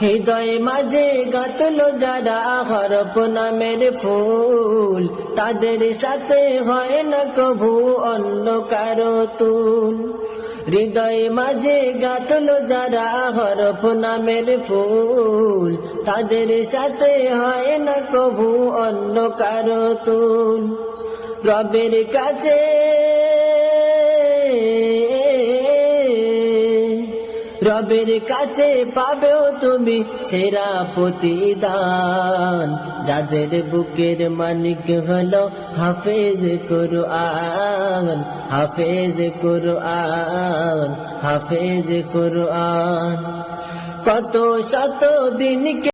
হৃদয় মাঝে গাতলো যারা হরপ নামের ফুল, তাদের সাথে হয় না কভু অন্য কারও তুল। হৃদয় মাঝে গাতলো যারা হরফ নামের ফুল, তাদের সাথে হয় না কভু অন্য কারও তুল। রবের কাছে রবের কাছে পাবেও তুমি সেরা প্রতিদান। যাদের বুকের মানিক হলো হাফেজ কুরআন হাফেজ কুরআন হাফেজ কুরআন। কত শত দিন